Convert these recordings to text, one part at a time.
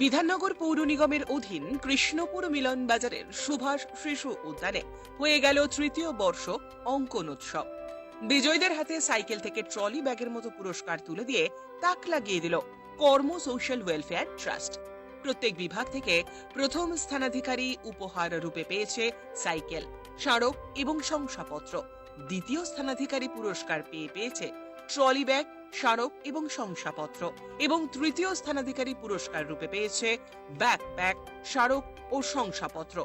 বিধাননগর পৌর নিগমের অধীন কৃষ্ণপুর মিলন বাজারের সুভাষ শিশু উদ্যানে হয়ে গেল তৃতীয় বর্ষ অঙ্কন উৎসব। বিজয়ীদের হাতে সাইকেল থেকে ট্রলি ব্যাগের মতো পুরস্কার তুলে দিয়ে তাক লাগিয়ে দিল কর্ম সোশ্যাল ওয়েলফেয়ার ট্রাস্ট। প্রত্যেক বিভাগ থেকে প্রথম স্থানাধিকারী উপহার রূপে পেয়েছে সাইকেল, স্মারক এবং শংসাপত্র। দ্বিতীয় স্থানাধিকারী পুরস্কার পেয়ে পেয়েছে ট্রলি ব্যাগ স্মারক এবং শংসাপত্র এবং তৃতীয় স্থানাধিকারী পুরস্কার রূপে পেয়েছে ব্যাকপ্যাক, স্মারক ও শংসাপত্র।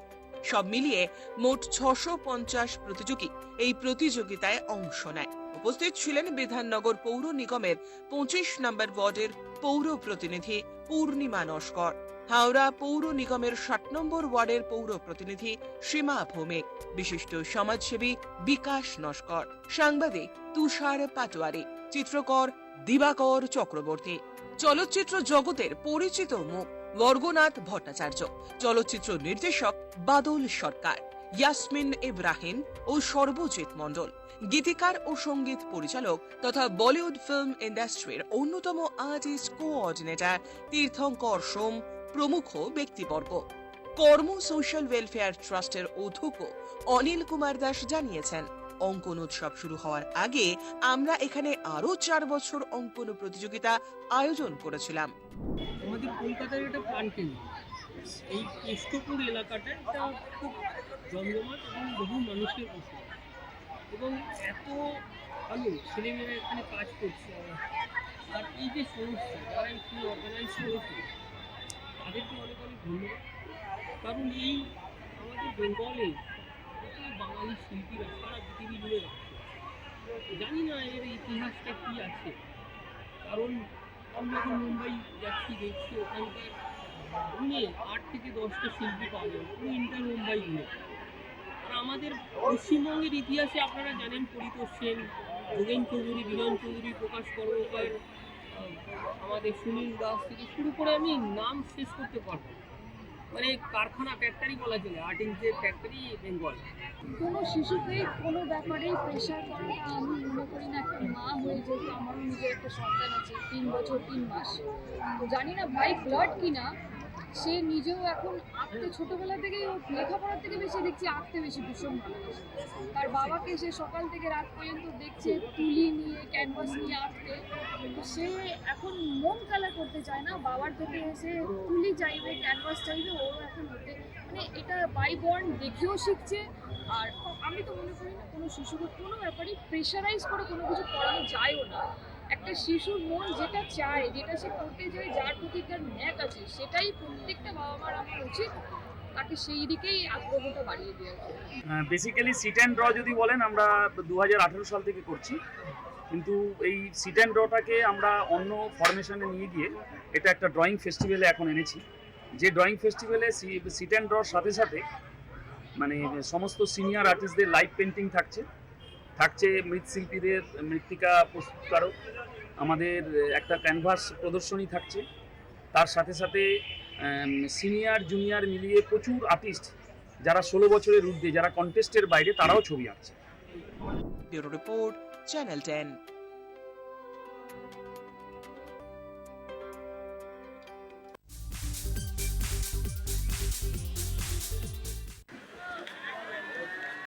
সব মিলিয়ে মোট ছশো পঞ্চাশ প্রতিযোগী এই প্রতিযোগিতায় অংশ নেয়। উপস্থিত ছিলেন বিধাননগর পৌর নিগমের পঁচিশ নম্বর ওয়ার্ডের পৌর প্রতিনিধি পূর্ণিমা নস্কর। হাওড়া পৌর নিগমের ষাট নম্বর ওয়ার্ডের পৌর প্রতিনিধি সীমা ভৌমিক। বিশিষ্ট সমাজসেবী বিকাশ নস্কর। সাংবাদিক তুষার পাটোয়ারি। চিত্রকর দিবাকর চক্রবর্তী। চলচ্চিত্র জগতের পরিচিত মুখ বর্গনাথ ভট্টাচার্য। চলচ্চিত্র নির্দেশক বাদল সরকার। ইয়াসমিন ইব্রাহিম ও সর্বজিৎ মণ্ডল। গীতিকার ও সংগীত পরিচালক তথা বলিউড ফিল্ম ইন্ডাস্ট্রির অন্যতম আর্টিস্ট, কোঅর্ডিনেটর তীর্থঙ্কর সোম প্রমুখ ব্যক্তিবর্গ। কর্ম সোশ্যাল ওয়েলফেয়ার ট্রাস্টের অধ্যক্ষ অনিল কুমার দাস জানিয়েছেন, অঙ্কন উৎসব শুরু হওয়ার আগে আমরা এখানে আরও চার বছর অঙ্কন প্রতিযোগিতা আয়োজন করেছিলাম। আমাদের কলকাতার একটা প্রাণকেন্দ্র এই কেষ্টপুর এলাকাটা একটা খুব জমজমাট এবং বহু মানুষের বসবাস এবং এত ভালো ছেলেমেয়েরা এখানে কাজ করছে। আর এই যে সংস্থা যারা এখানে অর্গানাইজ করেছে তাদেরকে অনেক অনেক ধন্যবাদ কারণ এই আমাদের বেঙ্গলে বাঙালি শিল্পীরা সারা পৃথিবী জুড়ে রাখছে জানি না এর ইতিহাসটা কী আছে। কারণ আমরা যখন মুম্বাই যাচ্ছি দেখছি ওখানকার গুনে আট থেকে দশটা শিল্পী পাওয়া যাবে পুরো ইন্টার মুম্বাই গুনে আর আমাদের পশ্চিমবঙ্গের ইতিহাসে আপনারা জানেন, পরিতোষ সেন যোগেন চৌধুরী বিজন চৌধুরী প্রকাশ কর্মকার আমাদের সুনীল দাস থেকে শুরু করে আমি নাম শেষ করতে পারব। মানে কারখানা ফ্যাক্টরি বলা চলে আর্টিং ইঞ্চের ফ্যাক্টরি বেঙ্গল কোনো শিশুকে কোনো ব্যাপারে প্রেশার করা আমি মনে করি না একটা মা হয়ে যেহেতু আমারও নিজের একটা সন্তান আছে, তিন বছর, তিন মাস। জানি না ভাই ব্লাড কিনা সে নিজেও এখন আঁকতে, ছোটবেলা থেকেই ও লেখাপড়ার থেকে বেশি দেখছি, আঁকতে বেশি ভীষণ ভালোবাসে। তার বাবাকে সে সকাল থেকে রাত পর্যন্ত দেখছে, তুলি নিয়ে ক্যানভাস নিয়ে আঁকতে। সে এখন মন কালার করতে চায় না, বাবার থেকে এসে তুলি চাইবে ক্যানভাস চাইবে, ও এখন হতে মানে এটা বাই বর্ন দেখেও শিখছে। আর আমি তো মনে করি না কোনো শিশুকে কোনো ব্যাপারেই প্রেশারাইজ করে কোনো কিছু করানো যায়ও না। একটা শিশুর মন যেটা চায়, যেটা সে করতে চায় যার প্রতি তার ন্যাক আছে, সেটাই প্রত্যেকটা বাবা মার আমার উচিত তাকে সেই দিকেই আগ্রহটা বাড়িয়ে দেওয়া বেসিক্যালি সিট অ্যান্ড ড্র যদি বলেন, আমরা দু হাজার আঠেরো সাল থেকে করছি। কিন্তু এই সিট অ্যান্ড ড্রটাকে আমরা অন্য ফরমেশনে নিয়ে গিয়ে এটা একটা ড্রয়িং ফেস্টিভ্যালে এখন এনেছি। যে ড্রয়িং ফেস্টিভ্যালে সিট অ্যান্ড ড্রর সাথে সাথে মানে সমস্ত সিনিয়র আর্টিস্টদের লাইভ পেন্টিং থাকছে। থাকছে মৃৎশিল্পীদের মৃত্তিকা প্রস্তুতকারক আমাদের একটা ক্যানভাস প্রদর্শনী থাকছে। তার সাথে সাথে সিনিয়র জুনিয়র মিলিয়ে প্রচুর আর্টিস্ট যারা ষোলো বছরের ঊর্ধ্বে, যারা কন্টেস্টের বাইরে, তারাও ছবি আঁকছে। Report, channel ten.